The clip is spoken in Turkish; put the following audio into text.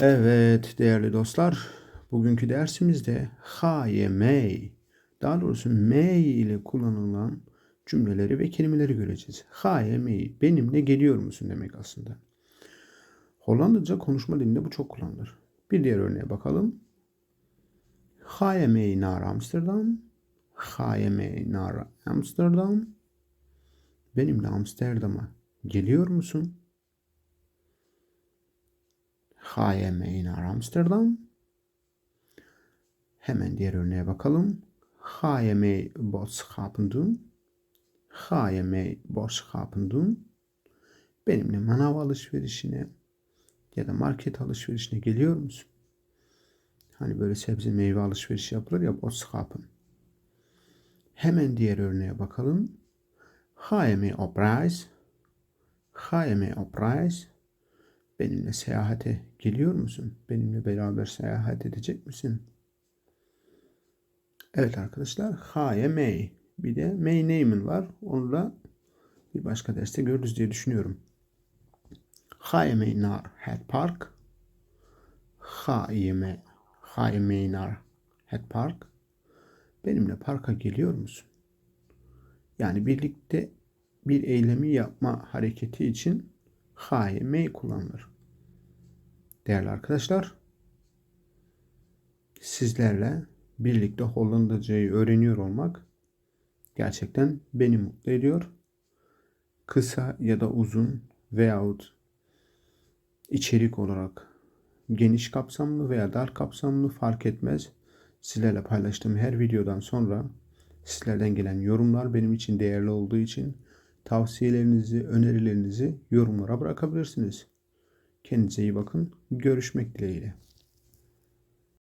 Evet değerli dostlar, bugünkü dersimizde haye mey, daha doğrusu mey ile kullanılan cümleleri ve kelimeleri göreceğiz. Haye mey, benimle geliyor musun demek aslında. Hollandaca konuşma dilinde bu çok kullanılır. Bir diğer örneğe bakalım. Haye mey naar Amsterdam. Haye mey naar Amsterdam. Benimle Amsterdam'a geliyor musun? Mee naar Amsterdam? Hemen diğer örneğe bakalım. Mee boodschappen doen? Mee boodschappen doen? Benimle manav alışverişine ya da market alışverişine geliyor musun? Hani böyle sebze meyve alışverişi yapılır ya boodschappen. Hemen diğer örneğe bakalım. Ga je mee op Benimle seyahate geliyor musun? Benimle beraber seyahat edecek misin? Evet arkadaşlar. Haye May. Bir de May Neyman var. Onu da bir başka derste görürüz diye düşünüyorum. Haye May nar het park. Haye May. Haye May nar het park. Benimle parka geliyor musun? Yani birlikte bir eylemi yapma hareketi için may kullanılır. Değerli arkadaşlar, sizlerle birlikte Hollandacayı öğreniyor olmak gerçekten beni mutlu ediyor. Kısa ya da uzun veyahut içerik olarak geniş kapsamlı veya dar kapsamlı fark etmez. Sizlerle paylaştığım her videodan sonra sizlerden gelen yorumlar benim için değerli olduğu için tavsiyelerinizi, önerilerinizi yorumlara bırakabilirsiniz. Kendinize iyi bakın. Görüşmek dileğiyle.